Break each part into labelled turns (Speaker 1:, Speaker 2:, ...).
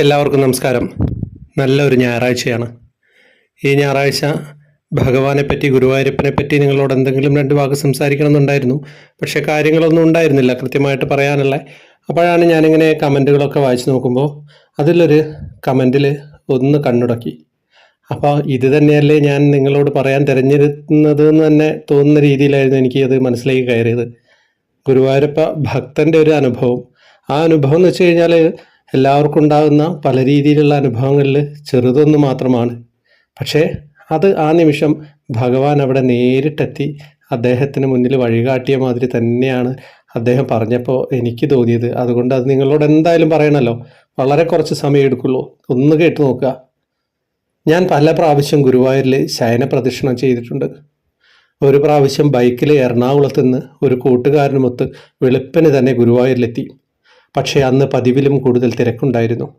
Speaker 1: എല്ലാവർക്കും നമസ്കാരം. നല്ലൊരു ഞായറാഴ്ചയാണ്. ഈ ഞായറാഴ്ച ഭഗവാനെ പറ്റി ഗുരുവായൂരപ്പനെ പറ്റി നിങ്ങളോട് എന്തെങ്കിലും രണ്ട് വാക്ക് സംസാരിക്കണമെന്നുണ്ടായിരുന്നു. പക്ഷേ കാര്യങ്ങളൊന്നും ഉണ്ടായിരുന്നില്ല കൃത്യമായിട്ട് പറയാനുള്ള അപ്പോഴാണ് ഞാനിങ്ങനെ കമന്റുകളൊക്കെ വായിച്ചു നോക്കുമ്പോൾ അതിലൊരു കമന്റിൽ ഒന്ന് കണ്ണുടക്കി. അപ്പോൾ ഇത് തന്നെയല്ലേ ഞാൻ നിങ്ങളോട് പറയാൻ തിരഞ്ഞെടുക്കുന്നത് എന്ന് തന്നെ തോന്നുന്ന രീതിയിലായിരുന്നു എനിക്ക് അത് മനസ്സിലേക്ക് കയറിയത്. ഗുരുവായൂരപ്പ ഭക്തന്റെ ഒരു അനുഭവം. ആ അനുഭവം എന്ന് വെച്ച് കഴിഞ്ഞാൽ എല്ലാവർക്കും ഉണ്ടാകുന്ന പല രീതിയിലുള്ള അനുഭവങ്ങളിൽ ചെറുതൊന്ന് മാത്രമാണ്. പക്ഷേ അത് ആ നിമിഷം ഭഗവാൻ അവിടെ നേരിട്ടെത്തി അദ്ദേഹത്തിന് മുന്നിൽ വഴികാട്ടിയ മാതിരി തന്നെയാണ് അദ്ദേഹം പറഞ്ഞപ്പോൾ എനിക്ക് തോന്നിയത്. അതുകൊണ്ട് അത് നിങ്ങളോട് എന്തായാലും പറയണല്ലോ. വളരെ കുറച്ച് സമയം എടുക്കുള്ളൂ. ഒന്ന് കേട്ട് നോക്കുക. ഞാൻ പല പ്രാവശ്യം ഗുരുവായൂരിൽ ശയന പ്രദക്ഷിണം ചെയ്തിട്ടുണ്ട്. ഒരു പ്രാവശ്യം ബൈക്കിൽ എറണാകുളത്ത് നിന്ന് ഒരു കൂട്ടുകാരനുമൊത്ത് വെളുപ്പിന് തന്നെ ഗുരുവായൂരിലെത്തി. പക്ഷേ അന്ന് പതിവിലും കൂടുതൽ തിരക്കുണ്ടായിരുന്നു.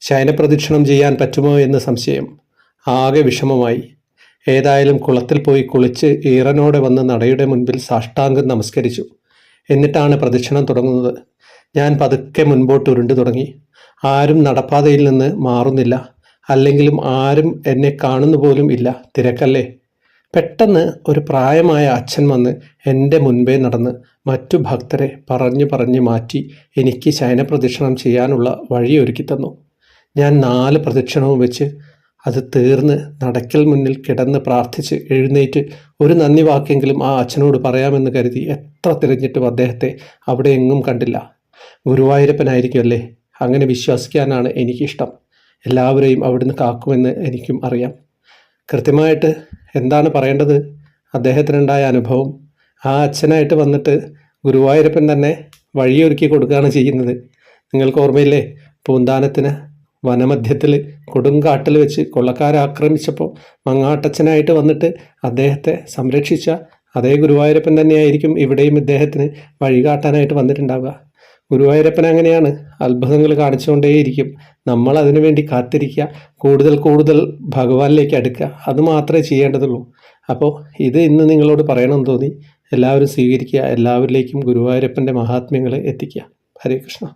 Speaker 1: ശയനപ്രദക്ഷിണം ചെയ്യാൻ പറ്റുമോ എന്ന് സംശയം ആകെ വിഷമമായി. ഏതായാലും കുളത്തിൽ പോയി കുളിച്ച് ഈറനോടെ വന്ന് നടയുടെ മുൻപിൽ സാഷ്ടാംഗം നമസ്കരിച്ചു. എന്നിട്ടാണ് പ്രദക്ഷിണം തുടങ്ങുന്നത്. ഞാൻ പതുക്കെ മുൻപോട്ട് ഉരുണ്ടു തുടങ്ങി. ആരും നടപ്പാതയിൽ നിന്ന് മാറുന്നില്ല. അല്ലെങ്കിലും ആരും എന്നെ കാണുന്നു പോലും ഇല്ല. തിരക്കല്ലേ? പെട്ടെന്ന് ഒരു പ്രായമായ അച്ഛൻ വന്ന് എന്റെ മുൻപേ നടന്ന് മറ്റു ഭക്തരെ പറഞ്ഞു പറഞ്ഞു മാറ്റി എനിക്ക് ശയനപ്രദക്ഷിണം ചെയ്യാനുള്ള വഴിയൊരുക്കി തന്നു. ഞാൻ നാല് പ്രദക്ഷിണവും വെച്ച് അത് തീർന്ന് നടക്കൽ മുന്നിൽ കിടന്ന് പ്രാർത്ഥിച്ച് എഴുന്നേറ്റ് ഒരു നന്ദി വാക്കെങ്കിലും ആ അച്ഛനോട് പറയാമെന്ന് കരുതി എത്ര തിരഞ്ഞിട്ടും അദ്ദേഹത്തെ അവിടെ എങ്ങും കണ്ടില്ല. ഗുരുവായൂരപ്പനായിരിക്കുമല്ലേ അങ്ങനെ വിശ്വസിക്കാനാണ് എനിക്കിഷ്ടം. എല്ലാവരെയും അവിടുന്ന് കാക്കുമെന്ന് എനിക്കും അറിയാം. കൃത്യമായിട്ട് എന്താണ് പറയേണ്ടത്? അദ്ദേഹത്തിനുണ്ടായ അനുഭവം. ആ അച്ഛനായിട്ട് വന്നിട്ട് ഗുരുവായൂരപ്പൻ തന്നെ വഴിയൊരുക്കി കൊടുക്കുകയാണ് ചെയ്യുന്നത്. നിങ്ങൾക്ക് ഓർമ്മയില്ലേ? പൂന്താനത്തിന് വനമധ്യത്തിൽ കൊടുങ്കാട്ടിൽ വെച്ച് കൊള്ളക്കാരെ ആക്രമിച്ചപ്പോൾ മങ്ങാട്ടച്ഛനായിട്ട് വന്നിട്ട് അദ്ദേഹത്തെ സംരക്ഷിച്ച അതേ ഗുരുവായൂരപ്പൻ തന്നെയായിരിക്കും ഇവിടെയും ഇദ്ദേഹത്തിന് വഴികാട്ടാനായിട്ട് വന്നിട്ടുണ്ടാവുക. ഗുരുവായൂരപ്പൻ അങ്ങനെയാണ്. അത്ഭുതങ്ങൾ കാണിച്ചുകൊണ്ടേയിരിക്കും. നമ്മൾ അതിനു വേണ്ടി കാത്തിരിക്കുക കൂടുതൽ കൂടുതൽ ഭഗവാനിലേക്ക് അടുക്കുക. അത് മാത്രമേ ചെയ്യേണ്ടതുള്ളൂ. അപ്പോൾ ഇത് ഇന്ന് നിങ്ങളോട് പറയണമെന്ന് തോന്നി. എല്ലാവരും സ്വീകരിക്കുക. എല്ലാവരിലേക്കും ഗുരുവായൂരപ്പന്റെ മഹാത്മ്യങ്ങൾ എത്തിക്കുക. ഹരേ കൃഷ്ണ.